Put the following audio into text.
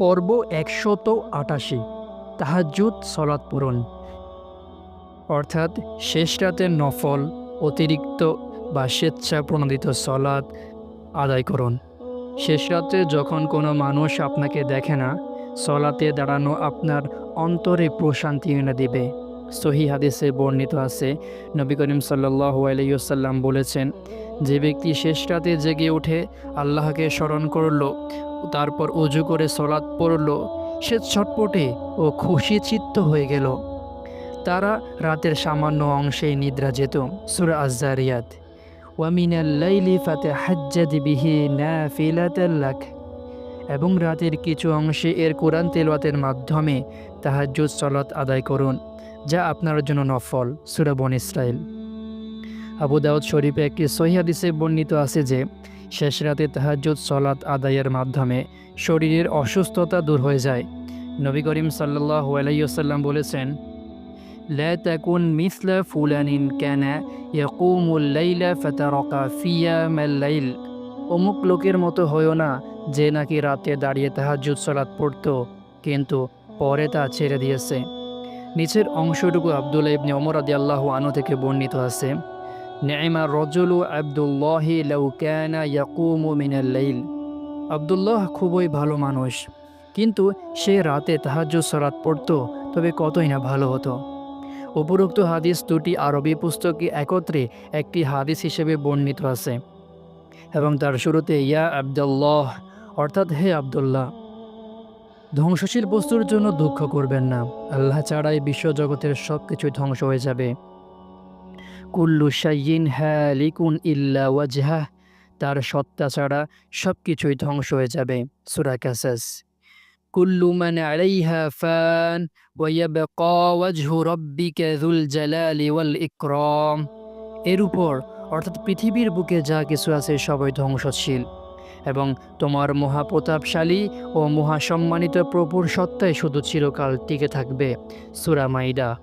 পর্ব একশত আটাশি, তাহাজ্জুদ সলাৎ পূরণ অর্থাৎ শেষ রাতের নফল, অতিরিক্ত বা স্বেচ্ছা প্রণোদিত সলাৎ আদায় করুন। শেষ রাতে যখন কোনো মানুষ আপনাকে দেখে না, সলাতে দাঁড়ানো আপনার অন্তরে প্রশান্তি এনে দিবে। সহি হাদিসে বর্ণিত আছে, নবী করিম সাল্লাহু আলাইসাল্লাম বলেছেন, যে ব্যক্তি শেষ রাতে জেগে উঠে আল্লাহকে স্মরণ করল তারপর উজু করে সলাৎ পড়ল। সে ছটপটে ও খুশি চিত্ত হয়ে গেল। তারা রাতের সামান্য অংশেই নিদ্রা যেত, সুরা আজারিয়াত এবং রাতের কিছু অংশে এর কোরআন তেলওয়াতের মাধ্যমে তাহাজ্জুদ সলাত আদায় করুন, যা আপনার জন্য নফল, সুরা বন ইসরায়েল আবু দাউদ শরীফে একটি সহিহাদিসে বর্ণিত আছে যে শেষ রাতে তাহাজ্জুদ সলাত আদায়ের মাধ্যমে শরীরের অসুস্থতা দূর হয়ে যায় নবী করিম সাল্লাল্লাহু আলাইহি ওয়াসাল্লাম বলেছেন لا تكن مثل فلان كان يقوم الليل فترك فيام الليل অমুক লোকের মতো হয়েও না যে নাকি রাতে দাঁড়িয়ে তাহাজ্জুদ সলাত পড়তো কিন্তু পরে তা ছেড়ে দিয়েছে নিচের অংশটুকু আবদুল্লাহ ইবনে ওমর আদি আল্লাহ আনু থেকে বর্ণিত আছে নেইমা রজুলু আবদুল্লাহি লাউকানা ইয়াকুমু মিনাল লাইল আবদুল্লাহ খুবই ভালো মানুষ, কিন্তু সে রাতে তাহাজ্জুদ সরাত পড়তো, তবে কতই না ভালো হতো। উপরোক্ত হাদিস দুটি আরবি পুস্তকে একত্রে একটি হাদিস হিসেবে বর্ণিত আছে। এবং তার শুরুতে ইয়া আবদুল্লাহ, অর্থাৎ হে আবদুল্লাহ, ধ্বংসশীল বস্তুর জন্য দুঃখ করবেন না। আল্লাহ ছাড়াই বিশ্বজগতের সব কিছুই ধ্বংস হয়ে যাবে। কুল্লু শাইন হ্যালিকুন ইল্লা ওয়াজহা, তার সত্তা ছাড়া সব কিছুই ধ্বংস হয়ে যাবে। সুরা কাসাস। কুল্লু মান আলাইহা ফান ওয়াইয়াবকা ওয়াজহু রাব্বিকা যুল জালালি ওয়াল ইকরাম। এর উপর, অর্থাৎ পৃথিবীর বুকে যা কিছু আছে সবই ধ্বংসশীল। এবং তোমার মহাপ্রতাপশালী ও মহাসম্মানিত প্রভুর সত্তায় শুধু চিরকাল টিকে থাকবে। সুরা মাইদা।